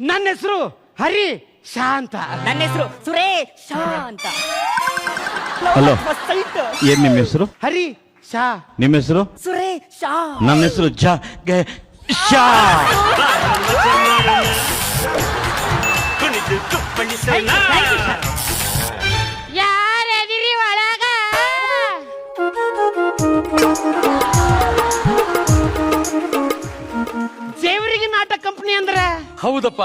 ನನ್ನ ಹೆಸರು ಹರಿ ಶಾಂತ. ನನ್ನ ಹೆಸರು ಸುರೇಶ್ ಶಾಂತ. ಅಂತ Hello. ಏನ್ ನಿಮ್ಮ ಹೆಸರು? ಹರಿ ಶಾ. ನಿಮ್ಮ ಹೆಸರು? ಸುರೇಶ್ ಶಾ. ನನ್ನ ಹೆಸರು ಜ ಗ- ಶಾ. ಯಾರದಿರಿ ಒಳಗ? ಜೇವರಿಗೆ ನಾಟಕ ಕಂಪನಿ ಅಂದ್ರೆ? ಹೌದಪ್ಪ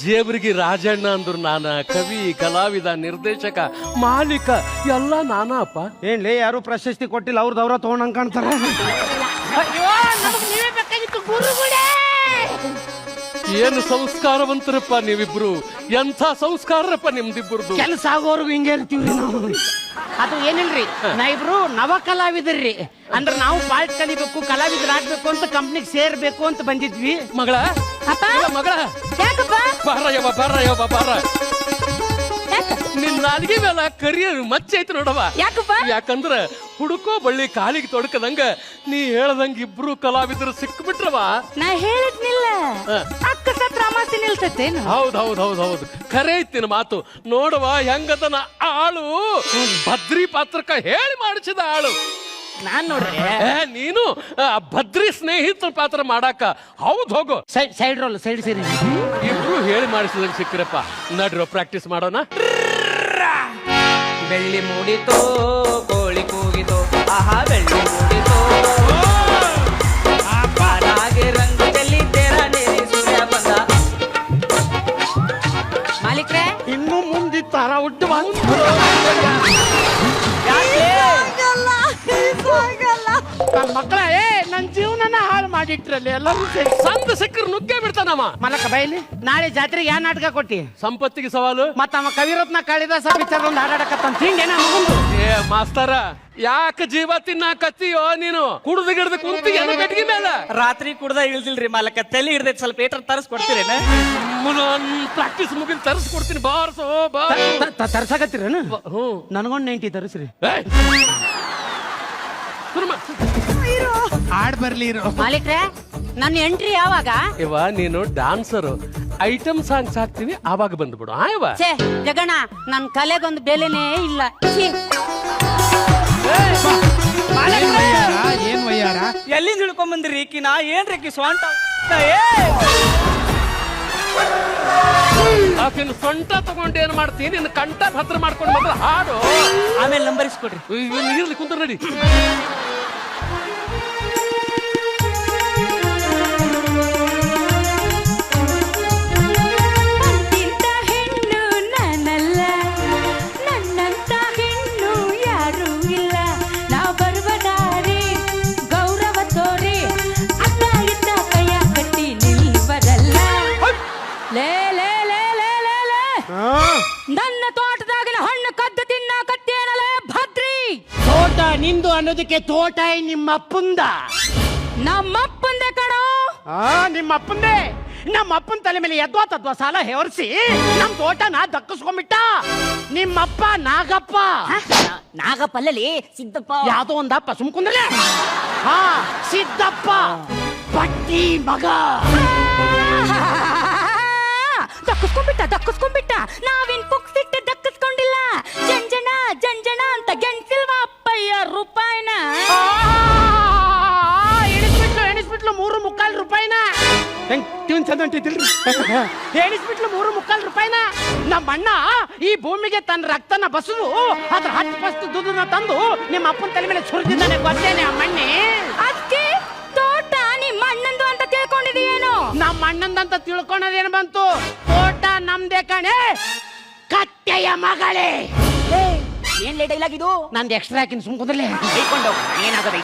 ಜೇಬರಿಗೆ ರಾಜಣ್ಣ ಅಂದ್ರು ನಾನ ಕವಿ ಕಲಾವಿದ ನಿರ್ದೇಶಕ ಮಾಲೀಕ ಎಲ್ಲ ನಾನಾ ಅಪ್ಪ ಏನ್ಲೇ ಯಾರು ಪ್ರಶಸ್ತಿ ಕೊಟ್ಟಿಲ್ಲ ಅವ್ರದ್ದು ಅವ್ರ ತಗೊಂಡಂಗ್ ಕಾಣ್ತಾರ? ಅಯ್ಯೋ ನಮಗ್ ನೀವೇ ಬೇಕಾಗಿತ್ತು ಗುರುಗಳೇ! ಏನು ಸಂಸ್ಕಾರವಂತರಪ್ಪ ನೀವಿಬ್ರು? ಎಂಥ ಸಂಸ್ಕಾರಪ್ಪ ನಿಮ್ದಿಬ್ಬರದು ಕೆಲಸ ಆಗೋರ್ಗು ಹಿಂಗೆ ಇರ್ತೀವ್ರಿ ನಾವು. ಅದು ಏನಿಲ್ರಿ ನಾ ಇಬ್ರು ನವ ಕಲಾವಿದರ್ರಿ ಅಂದ್ರ ನಾವು ಪಾಠ ಕಲಿಬೇಕು ಕಲಾವಿದರಾಗ್ಬೇಕು ಅಂತ ಕಂಪ್ನಿಗೆ ಸೇರ್ಬೇಕು ಅಂತ ಬಂದಿದ್ವಿ. ಮಗಳ? ಅಪ್ಪ? ಇಲ್ಲ, ಮಗಳ? ಯಾಕಪ್ಪ? ಬಾರ ಯವ್ವ ಬಾರ. ಯವ್ವ ಬಾರ ಯಾಕ? ನಿನ್ ನಾಲ್ಗೆ ಮೇಲೆ ಕರಿಯರ್ ಮಚ್ಚ ಐತಿ ನೋಡವ ಯಾಕಪ್ಪ? ಯಾಕಂದ್ರ ಹುಡುಕೋ ಬಳ್ಳಿ ಕಾಲಿಗೆ ತೊಡಕದಂಗ ನೀ ಹೇಳ್ದಂಗ ಇಬ್ರು ಕಲಾವಿದರು ಸಿಕ್ಬಿಟ್ರವ ನಾ ಹೇಳಿದ್ನಿಲ್ಲ. ಅಕ್ಕ ಹೌದು ಹೌದು ಹೌದು ಹೌದು ಹೌದ್ ಹೌದ್ ಇತ್ತಿನ ಖರೆ ಐತಿನ ಮಾತು. ನೋಡುವ ಹೆಂಗದನ ಆಳು ಭದ್ರಿ ಪಾತ್ರಕ್ಕ ಹೇಳಿ ಮಾಡಿಸಿದ ಆಳು. ನಾನ್ ನೋಡ್ರಿ ಏ, ನೀನು ಆ, ಭದ್ರಿ ಸ್ನೇಹಿತರ ಪಾತ್ರ ಮಾಡಾಕ ಹೌದ್ ಹೋಗು. ಸೈಡ್ ಸೈಡ್ ರೋಲ್ ಸೈಡ್ ಸೇರಿ ಇಬ್ರು ಹೇಳಿ ಮಾಡಿಸಿದ ಸಿಕ್ಕ್ರಪ್ಪ. ನಡ್ರೋ ಪ್ರಾಕ್ಟೀಸ್ ಮಾಡೋಣ. ಬೆಳ್ಳಿ ಮೂಡಿತೋ ಕೋಳಿ ಕೂಗಿತೋ ಆಹಾ ಬೆಳ್ಳಿ ಮೂಡಿತೋ. ಇನ್ನು ಮುಂದೆ ತರ ಹುಟ್ಟು ಬಂತು ನನ್ನ ಮಕ್ಕಳ ಏ ನನ್ನ ಜೀವನನ ಹಾಳು ಮಾಡಿಟ್ರಲ್ಲಿ ಎಲ್ಲರೂ ಸೇರಿ. ಸಂದ ಸಿಕ್ಕರು ನುಗ್ಗೆ ಬಿಡ್ತಾನಮ್ಮ ಮಲಕ ಬೈಲಿ ನಾಳೆ ಜಾತ್ರೆಗೆ ಯಾ ನಾಟಕ ಕೊಟ್ಟಿ? ಸಂಪತ್ತಿಗೆ ಸವಾಲು? ಮತ್ತ ಅವ ಕವಿರತ್ನ ಕಾಳಿದಾಸ ಪಿಕ್ಚರ್ ಒಂದು ಹಾಡಾಡಕತ್ತಂತ ಹಿಂಗೇನ ಮಗಂದು ಏ ಮಾಸ್ತರ ಯಾಕ ಜೀವ ತಿನ್ನಾಕತ್ತೀಯೋ ನೀನು? ಕುಡ್ದು ಗಿಡದ ಕುಂತಿ ಕಟ್ಟಿಗೆ ಮೇಲೆ. ರಾತ್ರಿ ಕುಡ್ದ ಇಳ್ದಿಲ್ರಿ ಮಾಲಕ ತಲೆ ಹಿಡ್ದೈತ್ ಸ್ವಲ್ಪ ಏಟರ್ ತರಿಸ್ ಕೊಡ್ತೀರೇನ ಪ್ರಾಕ್ಟೀಸ್ ಮುಗಿದ್ ತರಿಸ್ ಕೊಡ್ತೀನಿ ಬಾರ್ಸೋ. ಬಾರ್ ತರ್ಸಕತ್ತೀರೇನು? ಹ್ಞೂ ನನಗೊಂದು ನೈಂಟಿ ತರಿಸ್ರಿ. ಹಾಡ್ ಬರ್ಲಿ ಇರೋ. ಮಾಲೀಕ್ರೆ ನನ್ನ ಎಂಟ್ರಿ ಯಾವಾಗ? ಇವ ನೀನು ಡಾನ್ಸರು ಐಟಮ್ ಸಾಂಗ್ಸ್ ಹಾಕ್ತೀನಿ ಆವಾಗ ಬಂದ್ಬಿಡು. ಆ ಇವ? ಛೇ ಜಗಣ ನನ್ನ ಕಲೆಗೊಂದು ಬೆಲೆನೇ ಇಲ್ಲ. ಛೀ. ಏನ್ ವಯ್ಯಾರ ಎಲ್ಲಿಂದ ಹಿಡ್ಕೊಂಡ್ ಬಂದಿರಿ ಈಕಿ? ನಾ ಏನ್ರಿ ಈಕಿ ಸ್ವಂಟ? ಏ ಆಕಿನ ಸೊಂಟ ತಗೊಂಡು ಏನ್ ಮಾಡ್ತೀನಿ ನಿನ್ನ ಕಂಠ ಭದ್ರ ಮಾಡ್ಕೊಂಡು ಬಂದ್ರೆ ಹಾಡು. ಆಮೇಲೆ ನಂಬರ್ ಇಸ್ಕೊಡ್ರಿ ಇವ್ನು ಇರ್ಲಿ ಕುಂತ ನಡಿ. ಲೇ ಲೇ ಲೇ ಲೇ ಲೇ ಲೇ. ನನ್ನ ತೋಟದಾಗಿನ ಹಣ್ಣು ಕದ್ದು ತಿನ್ನಾಕತ್ತೇನಲೇ ಭದ್ರಿ ತೋಟ ನಿಂದು ಅನ್ನೋದಕ್ಕೆ ತೋಟ ನಿಮ್ಮ ಅಪ್ಪಂದ. ನಮ್ಮಪ್ಪಂದೆ ಕಣೋ. ಆ ನಿಮ್ಮ ಅಪ್ಪಂದೇ. ನಮ್ಮ ಅಪ್ಪನ ತಲೆ ಮೇಲೆ ಎದ್ವಾ ತದ್ವಾ ಸಾಲ ಹೇವರ್ಸಿ ನಮ್ ತೋಟನ ದಕ್ಕಿಸ್ಕೊಂಡ್ಬಿಟ್ಟ. ನಿಮ್ಮಪ್ಪ ನಾಗಪ್ಪ. ನಾಗಪ್ಪಲ್ಲಲಿ ಸಿದ್ದಪ್ಪ. ಯಾವ್ದೋ ಒಂದಪ್ಪ ಸುಮ್ ಸುಮ್ಕುಂದ್ರೆ ಹಾ ಸಿದ್ದಪ್ಪ. ಪಟ್ಟಿ ಮಗ. ದಕ್ಕಿಸ್ಕೊಂಡ್ಬಿಟ್ಟ ದಕ್ಕಿಸ್ಕೊಂಡ್ಬಿಟ್ಟ. ನಾವಿನ್ ಕುಕ್ಸಿಟ್ಟು ಹೆಂಗ್ ಟ್ಯೂನ್ ಚಂದ ಹೊಂಟಿತಿಲ್ರಿ ಹೇಳಿಸ್ಬಿಟ್ಲು ಮೂರು ಮುಕ್ಕಾಲ್ ರೂಪಾಯಿನ. ನಮ್ಮ ಅಣ್ಣ ಈ ಭೂಮಿಗೆ ತನ್ನ ರಕ್ತನ ಬಸದು ಅದ್ರ ಹತ್ತು ಫಸ್ಟ್ ದುಡ್ಡನ್ನ ತಂದು ನಿಮ್ಮ ಅಪ್ಪನ ತಲೆ ಮೇಲೆ ಸುರಿದಿದ್ದಾನೆ ಗೊತ್ತೇನೆ ಆ ಮಣ್ಣಿ? ಅದಕ್ಕೆ ತೋಟ ನಿಮ್ಮ ಅಣ್ಣಂದು ಅಂತ ತಿಳ್ಕೊಂಡಿದೀಯೇನು ನಮ್ಮ ಅಣ್ಣಂದಂತ ತಿಳ್ಕೊಳೋದೇನು ಬಂತು? ತೋಟ ನಮ್ದೇ ಕಣೆ. ಕತ್ತೆಯ ಮಗಳೇ. ಏನ್ ಡೈಲಾಗ್ ಇದು? ನಂದು ಎಕ್ಸ್ಟ್ರಾ ಹಾಕಿನ ಸುಮ್ಕುದ್ರಲೆ ಬೈಕೊಂಡು ಏನಾಗದ